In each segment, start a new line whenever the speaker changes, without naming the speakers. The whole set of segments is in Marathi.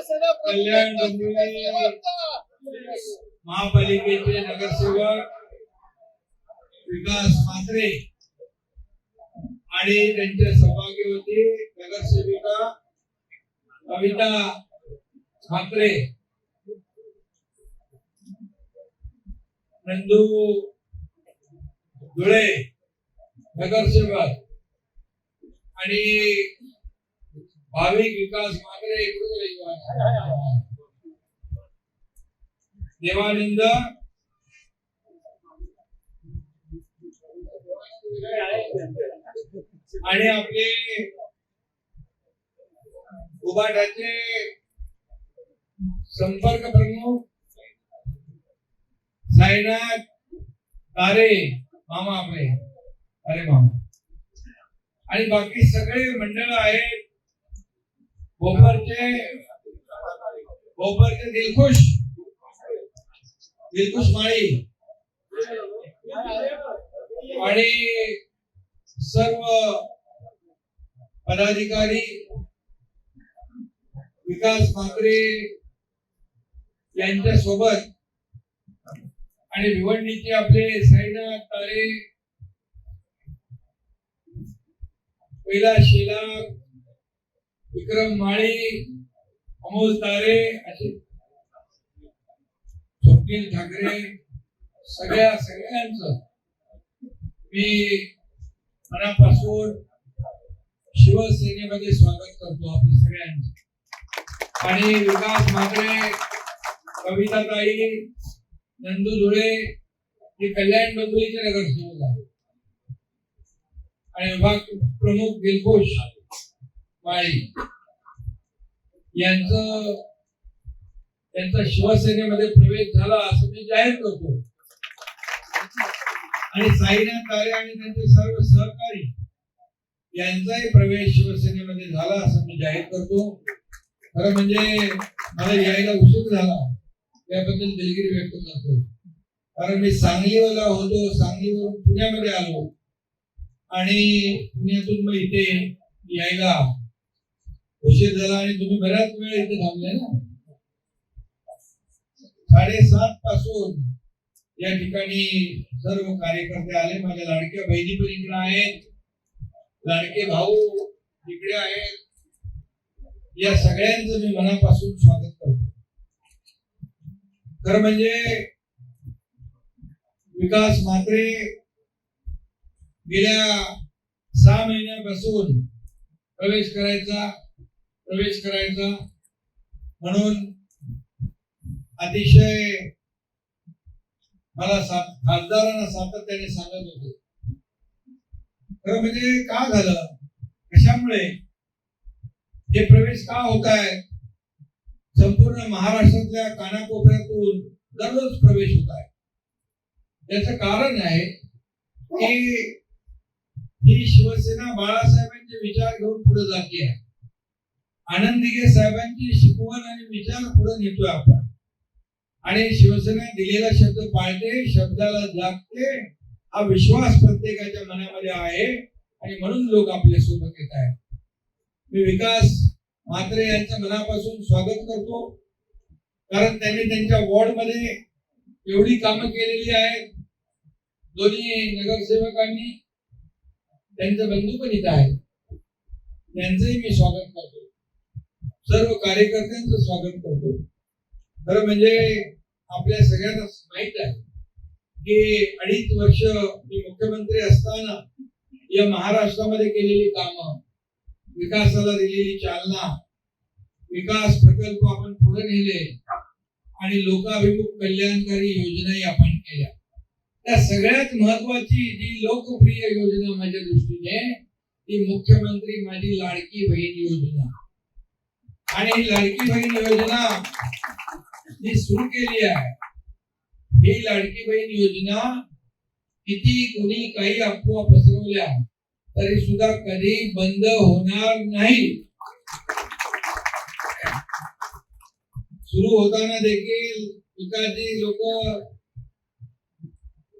कल्याण डोंबिवली महापालिकेचे नगरसेवक विकास म्हात्रे आणि त्यांच्या सहभागी सौभाग्यवती नगरसेविका कविता म्हात्रे नंदू धुळे नगरसेवक आणि भाविक विकास मात्रे इकडून देवानंद. आणि आपले उबाटाचे संपर्क प्रमुख साईनाथ तारे मामा आपले. अरे मामा. आणि बाकी सगळे मंडळ आहेत. गोबर ते दिलखुश. दिलखुश माळी. आणि सर्व पदाधिकारी विकास ठाकरे यांच्या सोबत आणि भिवंडीचे आपले साईनाथ तारे कैलास शेलार विक्रम माळी अमोल तारे असे स्वप्नील ठाकरे सगळ्या सगळ्यांचं मी मनापासून शिवसेनेमध्ये स्वागत करतो आपल्या सगळ्यांचं. आणि विकास म्हात्रे कविताताई नंदू धुळे हे कल्याण डोंबिवलीचे नगरसेवक आहेत. आणि विभाग प्रमुख दिलखुश. माळी यांचं त्यांचा शिवसेनेमध्ये प्रवेश झाला असं मी जाहीर करतो. आणि साईनाथ तारे आणि त्यांचे सर्व सहकारी यांचाही प्रवेश शिवसेनेमध्ये झाला असं मी जाहीर करतो. खरं म्हणजे मला यायला उशीर झाला. त्याबद्दल दिलगिरी व्यक्त करतो. कारण मी सांगलीवाला होतो. सांगलीवरून पुण्यामध्ये आलो. आणि पुण्यातून मग इथे यायला उशीर झाला आणि तुम्ही बऱ्याच वेळ इथे थांबले ना? साडेसात पासून या ठिकाणी सर्व कार्यकर्ते आले. माझ्या लाडक्या बहिणी पण इकडे आहेत. लाडके भाऊ इकडे आहेत. या सगळ्यांचं मी मनापासून स्वागत करतो. खरं म्हणजे विकास म्हात्रे गेल्या सहा महिन्यापासून प्रवेश करायचा प्रवेश करायचा. म्हणून अतिशय मला सा- खासदारांना सातत्याने सांगत होते. खरं म्हणजे का झालं? कशामुळे? हे प्रवेश का होत आहे संपूर्ण महाराष्ट्रातल्या कानाकोपऱ्यातून दररोज प्रवेश होत आहे याच कारण आहे की ही शिवसेना बाळासाहेबांचे विचार घेऊन पुढे जाते आहे. आनंद साहेबांची शिकवण आणि विचार पुढे नेतोय आपण. आणि शिवसेना दिलेला शब्द पाळते शब्दाला जागते हा विश्वास प्रत्येकाच्या मनामध्ये आहे. आणि म्हणून लोक आपल्यासोबत येत आहेत. मी विकास मात्रे यांचं मनापासून स्वागत करतो. कारण त्यांनी त्यांच्या वॉर्डमध्ये एवढी कामं केलेली आहेत. दोन्ही नगरसेवकांनी त्यांचं बंधू पण इथं आहे त्यांचंही मी स्वागत करतो. सर्व कार्यकर्त्यांचं स्वागत करतो. खरं म्हणजे आपल्या सगळ्यांना माहीत आहे की अडीच वर्ष मी मुख्यमंत्री असताना या महाराष्ट्रामध्ये केलेली कामं विकासाला दिलेली चालना विकास प्रकल्प आपण पुढे नेले आणि लोकाभिमुख कल्याणकारी योजनाही आपण केल्या. त्या सगळ्यात महत्वाची जी लोकप्रिय योजना माझ्या दृष्टीने ती मुख्यमंत्री माझी लाडकी बहीण योजना. आणि लाडकी बहीण योजना जी सुरू केली आहे ही लाडकी बहीण योजना किती कोणी काही अफवा पसरवल्या तरी सुद्धा कधी बंद होणार नाही. सुरू होताना देखील पिकाची लोक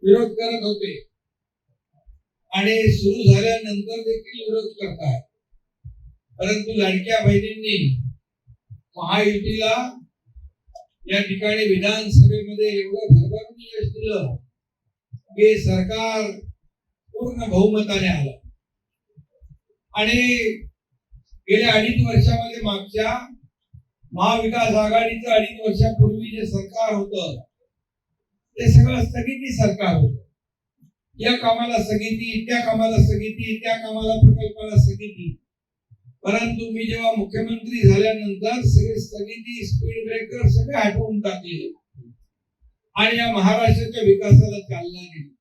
विरोध करत होते. आणि सुरू झाल्यानंतर देखील विरोध करतात. परंतु लाडक्या बहिणींनी महायुतीला या ठिकाणी विधानसभेमध्ये एवढं भरभरून यश दिलं की सरकार पूर्ण बहुमताने आलं. आणि गेल्या अडीच वर्षामध्ये मागच्या महाविकास आघाडीचं अडीच वर्षापूर्वी जे सरकार होत ते सगळं स्थगिती सरकार होतं. या कामाला स्थगिती त्या कामाला स्थगिती त्या कामाला प्रकल्पाला स्थगिती. परंतु मी जेव्हा मुख्यमंत्री झाल्यानंतर सगळे स्थगिती स्पीड ब्रेकर सगळे हटवून टाकले. आणि या महाराष्ट्राच्या विकासाला चालना दिली.